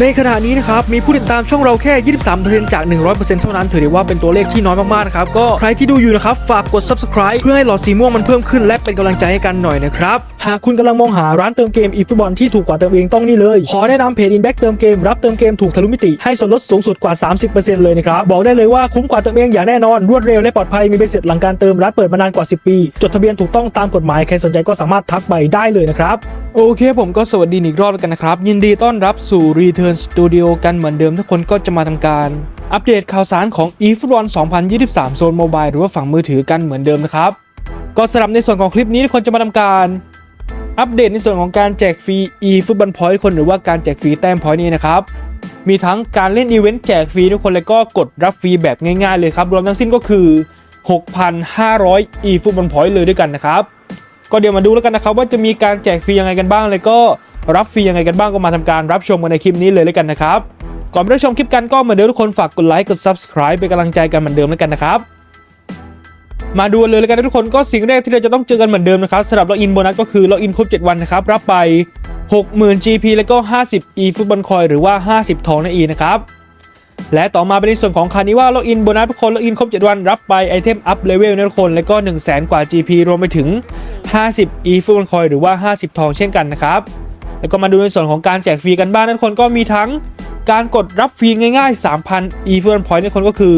ในขณะนี้นะครับมีผู้ติดตามช่องเราแค่ 23%จาก 100%เท่านั้นถือได้ว่าเป็นตัวเลขที่น้อยมากๆนะครับก็ใครที่ดูอยู่นะครับฝากกด subscribe เพื่อให้หลอดสีม่วงมันเพิ่มขึ้นและเป็นกำลังใจให้กันหน่อยนะครับ หากคุณกำลังมองหาร้านเติมเกมอีฟุตบอลที่ถูกกว่าเติมเองต้องนี่เลย ขอแนะนำเพจ Inback เติมเกมรับเติมเกมถูกทะลุมิติให้ส่วนลดสูงสุดกว่า 30%เลยนะครับ บอกได้เลยว่าคุ้มกว่าเติมเองอย่างแน่นอน รวดเร็วและปลอดภัยมีใบเสร็จหลังการเติมร้านเปิดมานานกว่า 10 ปี จดทะเบียนถูกต้องตามกฎหมายใครสนใจก็สามารถทักไปได้เลยนะครับโอเคผมก็สวัสดีอีกรอบแล้วกันนะครับ ยินดีต้อนรับสู่ Return Studio กันเหมือนเดิมทุกคนก็จะมาทำการ อัปเดตข่าวสารของ eFootball 2023 โซนโมบายหรือว่าฝั่งมือถือกันเหมือนเดิมนะครับก็สำหรับในส่วนของคลิปนี้ทุกคนจะมาทำการ อัปเดตในส่วนของการแจกฟรี eFootball Point คนหรือว่าการแจกฟรีแต้ม point นี้นะครับ มีทั้งการเล่นอีเวนต์แจกฟรีทุกคนแล้วก็กดรับฟรีแบบง่ายๆเลยครับ รวมทั้งสิ้นก็คือ 6,500 eFootball Point เลยด้วยกันนะครับ ก็เดี๋ยวมาดูแล้วกันนะครับ ว่าจะมีการแจกฟรียังไงกันบ้าง แล้วก็รับฟรียังไงกันบ้างก็มาทำการรับชมกันในคลิปนี้เลยแล้วกันนะครับ ก่อนไปรับชมคลิปกันก็เหมือนเดิมทุกคนฝากกดไลค์กด subscribe เป็นกำลังใจกันเหมือนเดิมแล้วกันนะครับ มาดูเลยแล้วกันนะทุกคนก็สิ่งแรกที่เราจะต้องเจอกันเหมือนเดิมนะครับสำหรับล็อกอินโบนัสก็คือล็อกอินครบ 7 วันนะครับรับไป 60,000 GP แล้วก็ 50 e ฟุตบอลคอยหรือว่า 50 ทองนั่นเองนะครับและต่อมาเป็นในส่วนของคานิว่าล็อกอินโบนัสทุกคนล็อกอินครบ 7 วันรับไปไอเทมอัพเลเวลนะทุกคนแล้วก็ 1 0 0 0 0แกว่า GP รวมไปถึง 50 e ฟุตบอลคอยหรือว่า 50 ทองเช่นกันนะครับแล้วก็มาดูในส่วนของการแจกฟรีกันบ้างทุกคนก็มีทั้งการกดรับฟรีง่ายๆ 3,000 e ฟุตบอลพอยต์ทุกคนก็คือ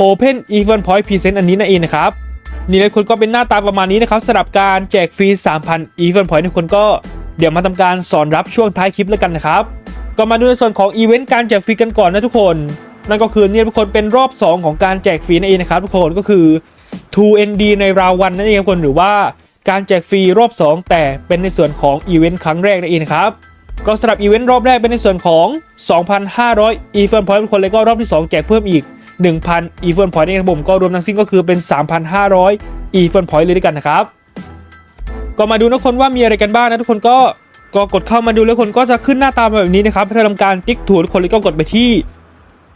Open e f o n Point Present อันนี้นั่นเองนะครับนี่เลยคนก็เป็นหน้าตาประมาณนี้นะครับสำหรับการแจกฟรี 3,000 e f o n Point ทุกคนก็เดี๋ยวมาทำการสอนรับช่วงท้ายคลิปแล้วกันนะครับก็มาดูในส่วนของอีเวนต์การแจกฟรีกันก่อนนะทุกคน นั่นก็คือเนี่ยทุกคนเป็นรอบ 2 ของการแจกฟรีนั่นเองนะครับทุกคนก็คือ 2ND ในราววันนั่นเองทุกคนหรือว่าการแจกฟรีรอบ 2 แต่เป็นในส่วนของอีเวนต์ครั้งแรกนั่นเองนะครับก็สำหรับอีเวนต์รอบแรกเป็นในส่วนของ 2,500 e f o n Point ทุกคนแล้วก็รอบที่ 2 แจกเพิ่มอีก 1,000 e f o n Point นี่ครับผมก็รวมทั้งสิ้นก็คือเป็น 3,500 e f o n Point เลยด้วยกันนะครับ ก็มาดูนะคนว่ามีอะไรกันบ้างนะทุกคนก็ก็กดเข้ามาดูแล้วคนก็จะขึ้นหน้าตามแบบนี้นะครับให้าทำการติ๊กถูทุกคนแล้วก็กดไปที่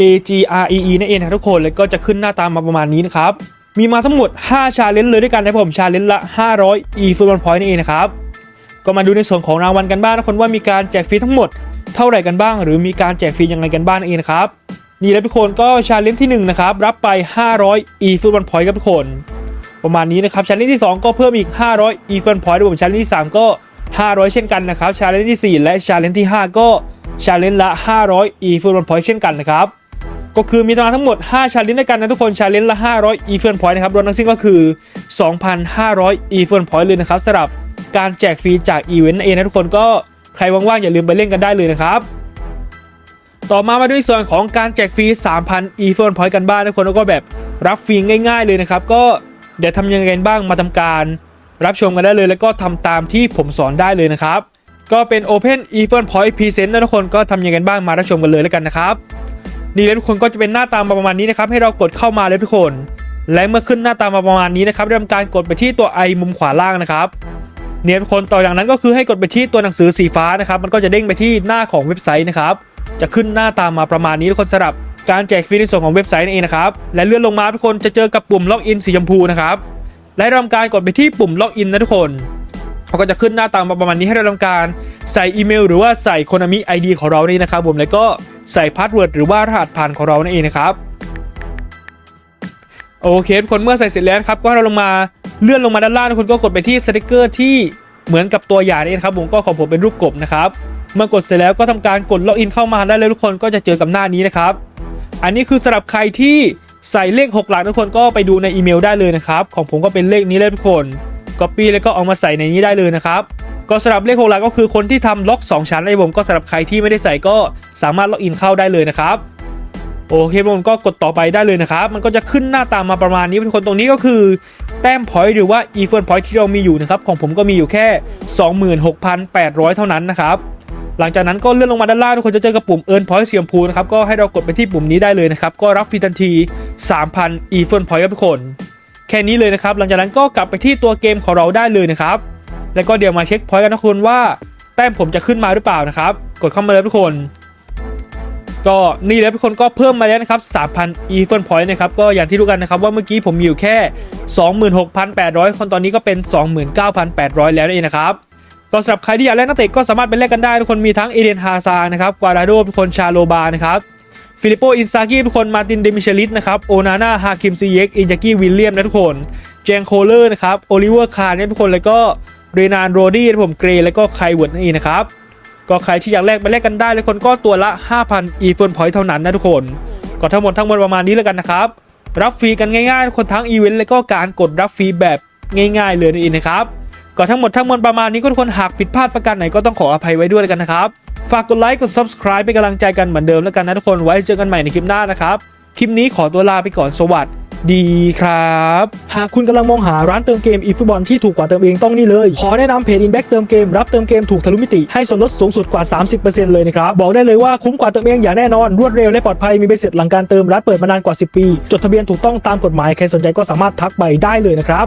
A G R E E นั่นเองนะทุกคนแล้วก็จะขึ้นหน้าตามาประมาณนี้นะครับมีมาทั้งหมด 5 ชาเลนจ์เลยด้วยกันนะผมชาเลนจ์ละ 500 e f o o t b a l l point นั่นเองนะครับ ก็มาดูในส่วนของรางวัลกันบ้างนะคนว่ามีการแจกฟรีทั้งหมดเท่าไหร่กันบ้าง หรือมีการแจกฟรียังไงกันบ้างนั่นเองนะครับ นี่แล้วทุกคนก็ชาเลนจ์ที่ 1 นะครับ รับไป 500 e f o o t b a l l point ครับทุกคน ประมาณนี้นะครับชาเลนจ์ที่ 2 ก็เพิ่มอีก 500 e f o n point ด้วยผมชาเลนจ์ที่ 3 ก็ 500 เช่นกันนะครับชาเลนจ์ที่ 4 และชาเลนจ์ที่ 5 ก็ชาเลนจ์ละ 500 e f o n point เช่นกันนะครับก็คือมีทั้งหมด 5 ชาเลนจ์ด้วยกันนะทุกคน ชาเลนจ์ละ 500 e f o n point นะครับรวมทั้งสิ้นก็คือ 2,500 e f o n point เลยนะครับสำหรับการแจกฟรีจากอีเวนต์เองนะทุกคนก็ใครว่างๆอย่าลืมไปเล่นกันได้เลยนะครับ ต่อมามาด้วยส่วนของการแจกฟรี 3,000 e f o n point กันบ้างนะทุกคนแล้วก็แบบรับฟรีง่าย ๆเลยนะครับ ก็เดี๋ยวทำยังไงบ้างมาทำการ รับชมกันได้เลย แล้วก็ทำตามที่ผมสอนได้เลยนะครับ ก็เป็น Open e f o n Point Present นะทุกคนก็ทำยังไงบ้างมารับชมกันเลยแล้วกันนะครับนี่แล้วทุกคนก็จะเป็นหน้าตามาประมาณนี้นะครับ ให้เรากดเข้ามาเลยทุกคน และเมื่อขึ้นหน้าตามาประมาณนี้นะครับทำการกดไปที่ตัว i มุมขวาล่างนะครับเนี่ยทุกคนต่ออย่างนั้นก็คือให้กดไปที่ตัวหนังสือสีฟ้านะครับ มันก็จะเด้งไปที่หน้าของเว็บไซต์นะครับ จะขึ้นหน้าตามมาประมาณนี้ทุกคนสำหรับการแจกฟรีในส่วนของเว็บไซต์นั่นเองนะครับ และเลื่อนลงมาทุกคนจะเจอกับปุ่มล็อกอินสีชมพูนะครับ และทำการกดไปที่ปุ่มล็อกอินนะทุกคนเขาก็จะขึ้นหน้าตามาประมาณนี้ให้เราทำการใส่อีเมล หรือว่าใส่โคนามิไอดีของเรานี่นะครับผมแล้วก็ใส่พาสเวิร์ดหรือว่ารหัสผ่านของเรานั่นเองนะครับโอเคทุกคนเมื่อใส่เสร็จแล้วครับก็ให้เราลงมาเลื่อนลงมาด้านล่างทุกคนก็กดไปที่สติกเกอร์ที่เหมือนกับตัวอย่างนี่นะครับผมก็ของผมเป็นรูปกบนะครับ เมื่อกดเสร็จแล้วก็ทำการกดล็อกอินเข้ามาได้เลยทุกคนก็จะเจอกับหน้านี้นะครับ อันนี้คือสำหรับใครที่ใส่เลข 6 หลักทุกคนก็ไปดูในอีเมลได้เลยนะครับ ของผมก็เป็นเลขนี้เลยทุกคน Copy แล้วก็เอามาใส่ในนี้ได้เลยนะครับ ก็สำหรับเลข 6 หลักก็คือคนที่ทำล็อก 2 ชั้นไอ้ผมก็สำหรับใครที่ไม่ได้ใส่ก็สามารถล็อกอินเข้าได้เลยนะครับโอเคผมก็กดต่อไปได้เลยนะครับ มันก็จะขึ้นหน้าตามมาประมาณนี้ทุกคนตรงนี้ก็คือ แต้มพอยต์หรือว่า e f o n point ที่เรามีอยู่นะครับ ของผมก็มีอยู่แค่ 26,800 เท่านั้นนะครับ หลังจากนั้นก็เลื่อนลงมาด้านล่างทุกคนจะเจอกับปุ่ม Earn Point สีชมพูนะครับก็ให้เรากดไปที่ปุ่มนี้ได้เลยนะครับก็รับฟรีทันที 3,000 e f o n point ครับทุกคน แค่นี้เลยนะครับหลังจากนั้นก็กลับไปที่ตัวเกมของเราได้เลยนะครับแล้วก็เดี๋ยวมาเช็คพอยต์กันนะคุณว่าแต้มผมจะขึ้นมาหรือเปล่านะครับกดเข้ามาเลยทุกคน ก็นี่แล้วทุกคนก็เพิ่มมาแล้วนะครับ 3,000 e f o n point นะครับก็อย่างที่รู้กันนะครับว่าเมื่อกี้ผมมีอยู่แค่ 26,800 คนตอนนี้ก็เป็น 29,800 แล้วนั่นเองนะครับ ก็สำหรับใครที่อยากเล่นนักเตะก็สามารถไปเล่นกันได้ทุกคนมีทั้งเอเดนฮาซานะครับกวาดาโดทุกคนชาโลบานะครับฟิลิปโปอินซากิทุกคนมาตินเดมิเชลิสนะครับโอนาน่าฮาคิมซีเยกอินจากกี้วิลเลียมนะทุกคนแจงโคเลอร์นะครับโอลิเวอร์คาร์เนี่ยทุกคนแล้วก็เรนานโรดี้ผมเกรย์แล้วก็ไคเวิร์ดนั่นเองนะครับก็ใครที่อยากแลกไปแลกกันได้เลยคนก็ตัวละ 5,000 e f o n point เท่านั้นนะทุกคน ก็ทั้งหมดทั้งมวลประมาณนี้แล้วกันนะครับ รับฟรีกันง่ายๆทุกคนทั้งอีเวนต์แล้วก็การกดรับฟรีแบบง่ายๆเลยนั่นะครับ ก็ทั้งหมดทั้งมวลประมาณนี้ก็ทุกคนหากผิดพลาดประการไหนก็ต้องขออภัยไว้ด้วยกันนะครับฝากกดไลค์กด subscribe เป็นกำลังใจกันเหมือนเดิมแล้วกันนะทุกคนไว้เจอกันใหม่ในคลิปหน้านะครับคลิปนี้ขอตัวลาไปก่อนสวัสดีครับ หากคุณกำลังมองหาร้านเติมเกมอีฟุตบอลที่ถูกกว่าเติมเองต้องนี่เลย ขอแนะนำเพจ Inback เติมเกมรับเติมเกมถูกทะลุมิติให้ส่วนลดสูงสุดกว่า 30%เลยนะครับ บอกได้เลยว่าคุ้มกว่าเติมเองอย่างแน่นอน รวดเร็วและปลอดภัยมีใบเสร็จหลังการเติมร้านเปิดมานานกว่า 10 ปี จดทะเบียนถูกต้องตามกฎหมายใครสนใจก็สามารถทักไปได้เลยนะครับ